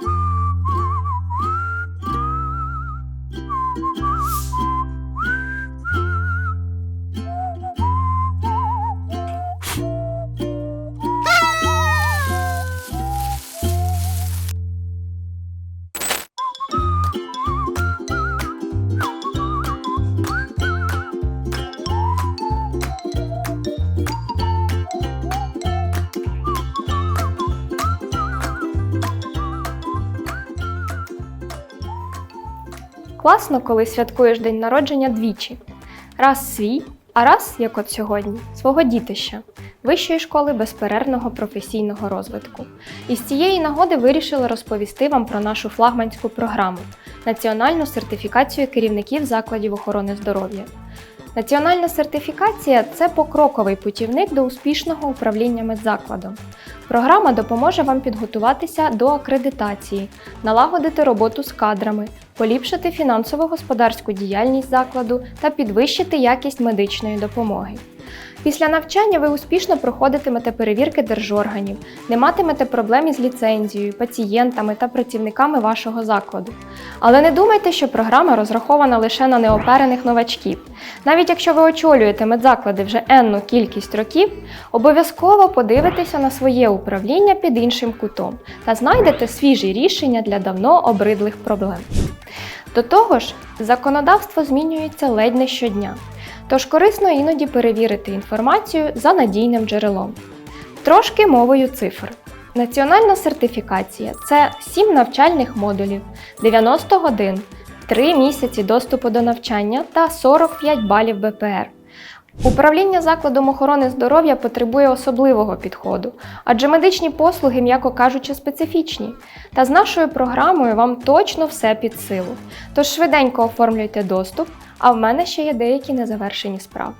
you Класно, коли святкуєш день народження двічі. Раз свій, а раз, як от сьогодні, свого дітища, Вищої школи безперервного професійного розвитку. І з цієї нагоди вирішили розповісти вам про нашу флагманську програму Національну сертифікацію керівників закладів охорони здоров'я. Національна сертифікація це покроковий путівник до успішного управління медзакладом. Програма допоможе вам підготуватися до акредитації, налагодити роботу з кадрами, поліпшити фінансово-господарську діяльність закладу та підвищити якість медичної допомоги. Після навчання ви успішно проходитимете перевірки держорганів, не матимете проблем із ліцензією, пацієнтами та працівниками вашого закладу. Але не думайте, що програма розрахована лише на неоперених новачків. Навіть якщо ви очолюєте медзаклади вже енну кількість років, обов'язково подивитеся на своє управління під іншим кутом та знайдете свіжі рішення для давно обридлих проблем. До того ж, законодавство змінюється ледь не щодня, тож корисно іноді перевірити інформацію за надійним джерелом. Трошки мовою цифр. Національна сертифікація це 7 навчальних модулів, 90 годин, 3 місяці доступу до навчання та 45 балів БПР. Управління закладом охорони здоров'я потребує особливого підходу, адже медичні послуги, м'яко кажучи, специфічні. Та з нашою програмою вам точно все під силу. Тож швиденько оформлюйте доступ, а в мене ще є деякі незавершені справи.